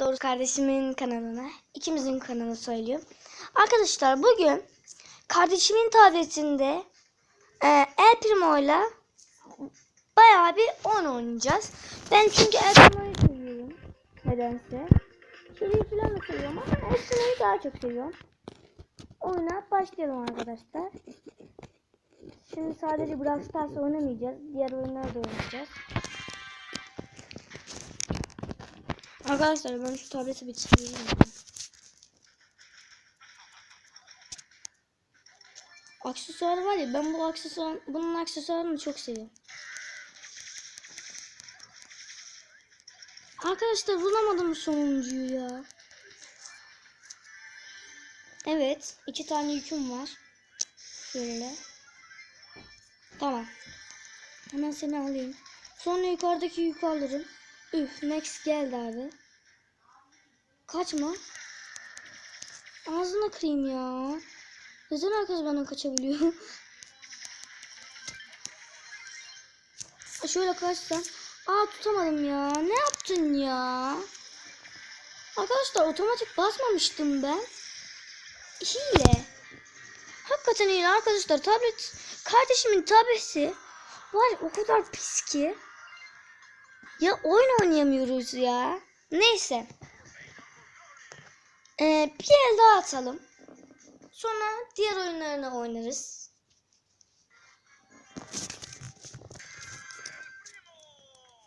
Doğru kardeşimin kanalına. ikimizin kanalı söylüyorum. Arkadaşlar bugün kardeşimin tabletinde e, El Primo'yla bayağı bir oyun oynayacağız. Ben çünkü El Primo'yu seviyorum. Nedense. Şeriyi falan da seviyorum ama El Primo'yu daha çok seviyorum. Oyuna başlayalım arkadaşlar. Şimdi sadece Brawl Stars oynamayacağız. Diğer oyunlar da oynayacağız. Arkadaşlar ben şu tableti bir çizeyim. Aksesuar var ya ben bu aksesuar bunun aksesuarını çok seviyorum. Arkadaşlar bulamadım sonuncuyu ya. Evet, iki tane yüküm var. Şöyle. Tamam. Hemen seni alayım. Sonra yukarıdaki yükü alırım. Üf, Max geldi abi. Kaçma. Ağzına kırayım ya. Neden herkes benden kaçabiliyor? Şöyle kaçsam. Aa tutamadım ya. Ne yaptın ya? Arkadaşlar otomatik basmamıştım ben. Hile. Hakikaten hile arkadaşlar. Tablet kardeşimin tableti var o kadar pis ki. Ya oyun oynayamıyoruz ya. Neyse. Ee, bir el daha atalım. Sonra diğer oyunlarını oynarız.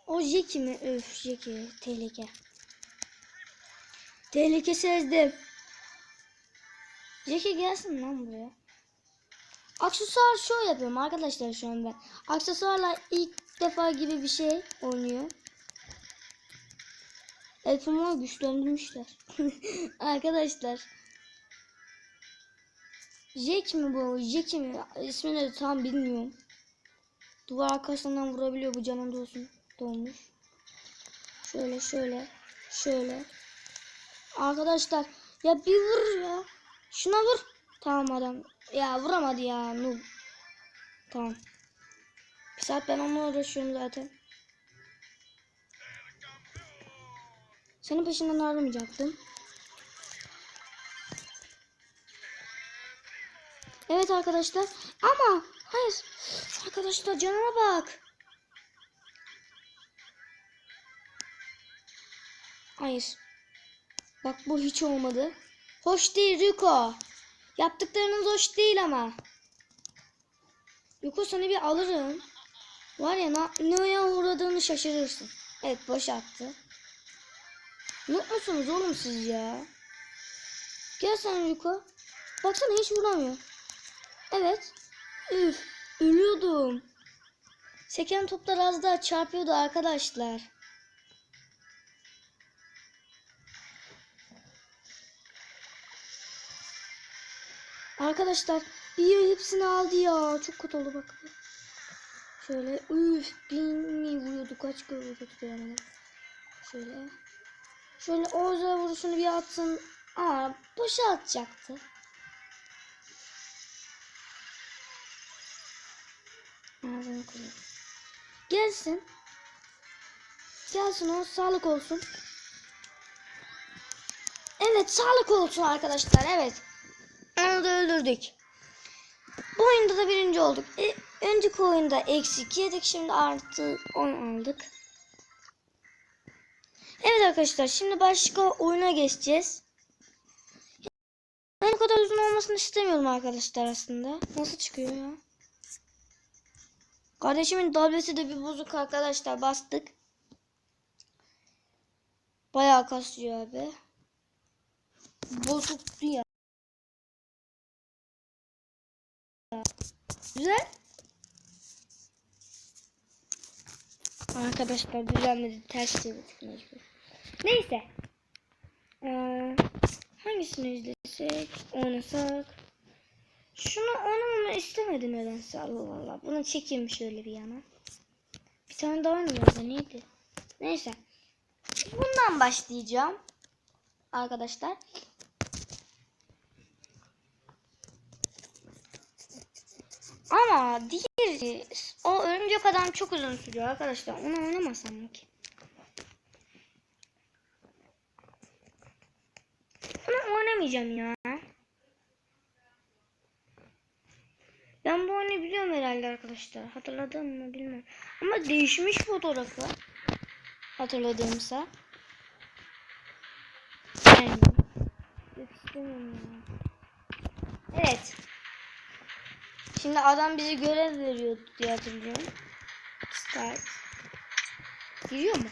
O Jeki mi? Öf Jeki. Tehlike. Tehlike sezdim. Jeki gelsin lan buraya. Aksesuar show yapıyorum arkadaşlar şu an ben. Aksesuarla ilk defa gibi bir şey oynuyor. Elfimi güçlendirmişler. arkadaşlar. Jack mi bu? Jack mi? İsmini de tam bilmiyorum. Duvar arkasından vurabiliyor bu canın olsun. Dolmuş. Şöyle şöyle. Şöyle. Arkadaşlar ya bir vur ya. Şuna vur. Tamam adam. Ya vuramadı ya. Noob. Tamam. Bir saat ben onunla uğraşıyorum zaten. Senin peşinden ayrılmayacaktım. Evet arkadaşlar. Ama hayır. Arkadaşlar canıma bak. Hayır. Bak bu hiç olmadı. Hoş değil Rico. Yaptıklarınız hoş değil ama. Rico seni bir alırım. Var ya na- neye uğradığını şaşırırsın. Evet boş attı. Mutlu musunuz oğlum siz ya? Gel sen Rico. Baksana hiç vuramıyor. Evet. Üf. Ölüyordum. Seken toplar az daha çarpıyordu arkadaşlar. Arkadaşlar bir hepsini aldı ya. Çok kötü oldu bak. Şöyle üf bin mi vuruyordu kaç vuruyordu göremedim. Şöyle. Şöyle Oğuz'a vuruşunu bir atsın. Aa boşa atacaktı. Ağzını kırıyor. Gelsin. Gelsin o sağlık olsun. Evet sağlık olsun arkadaşlar evet. Onu da öldürdük. Bu oyunda da birinci olduk. E, önceki oyunda eksi 2 yedik. Şimdi artı 10 aldık. Evet arkadaşlar şimdi başka oyuna geçeceğiz. Ben o kadar uzun olmasını istemiyorum arkadaşlar aslında. Nasıl çıkıyor ya? Kardeşimin tableti de bir bozuk arkadaşlar bastık. Bayağı kasıyor abi. Bozuktu ya. Güzel. Arkadaşlar düzenledi ters çevirdik mecbur. Neyse. Ee, hangisini izlesek, oynasak? Şunu oynamamı istemedi nedense Allah Allah. Bunu çekeyim şöyle bir yana. Bir tane daha oynamıyordu neydi? Neyse. Bundan başlayacağım. Arkadaşlar. Ama diğeri o örümcek adam çok uzun sürüyor arkadaşlar. Onu oynamasam mı ki? Hatırlamayacağım ya. Ben bu oyunu biliyorum herhalde arkadaşlar. Hatırladım mı bilmem. Ama değişmiş fotoğrafı. Hatırladığımsa. Evet. Şimdi adam bize görev veriyordu diye hatırlıyorum. Start. Giriyor mu?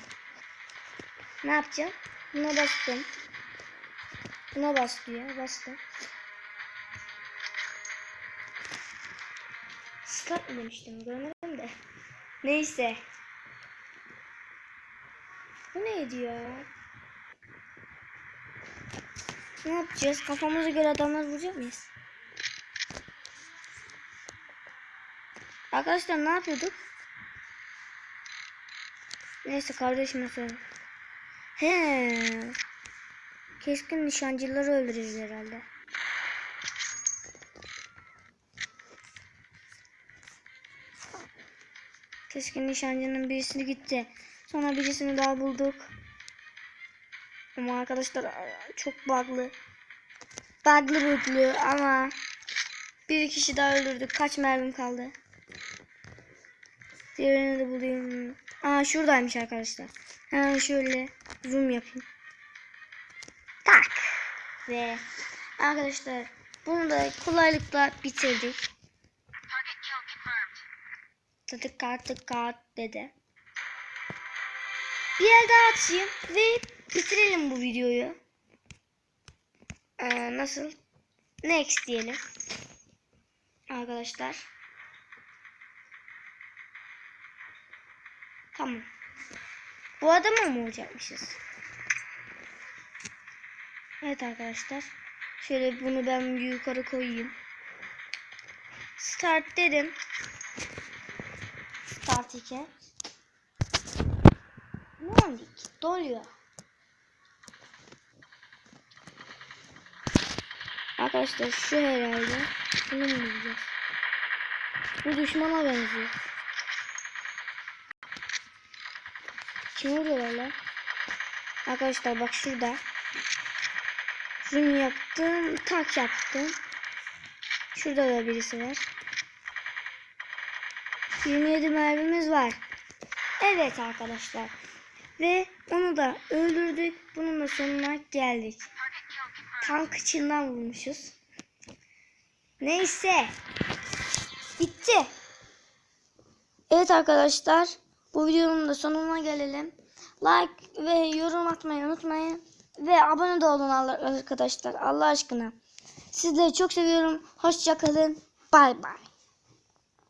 Ne yapacağım? Buna bastım. Buna bas diyor. Bastım. Start mı demiştim? Görmedim de. Neyse. Bu neydi ya? Ne yapacağız? Kafamıza göre adamlar vuracak mıyız? Arkadaşlar ne yapıyorduk? Neyse kardeşime söyle. He. Keskin nişancıları öldürürüz herhalde. Keskin nişancının birisini gitti. Sonra birisini daha bulduk. Ama arkadaşlar çok bug'lı. Bug'lı bug'lı ama bir kişi daha öldürdük. Kaç mermim kaldı? Diğerini de bulayım. Aa şuradaymış arkadaşlar. Hemen şöyle zoom yapayım. Ve arkadaşlar bunu da kolaylıkla bitirdik. Tıtık kart tık kart dedi. Bir el daha atayım ve bitirelim bu videoyu. Ee, nasıl? Next diyelim. Arkadaşlar. Tamam. Bu adama mı olacakmışız? Evet arkadaşlar. Şöyle bunu ben yukarı koyayım. Start dedim. Start 2. Ne oldu? Doluyor. Arkadaşlar şu herhalde. Bunu bulacağız? Bu düşmana benziyor. Kim vuruyorlar lan? Arkadaşlar bak şurada. Zoom yaptım. Tak yaptım. Şurada da birisi var. 27 mermimiz var. Evet arkadaşlar. Ve onu da öldürdük. Bunun da sonuna geldik. Tank içinden vurmuşuz. Neyse. Bitti. Evet arkadaşlar. Bu videonun da sonuna gelelim. Like ve yorum atmayı unutmayın. Ve abone de olun arkadaşlar. Allah aşkına. Sizleri çok seviyorum. Hoşçakalın. Bay bay.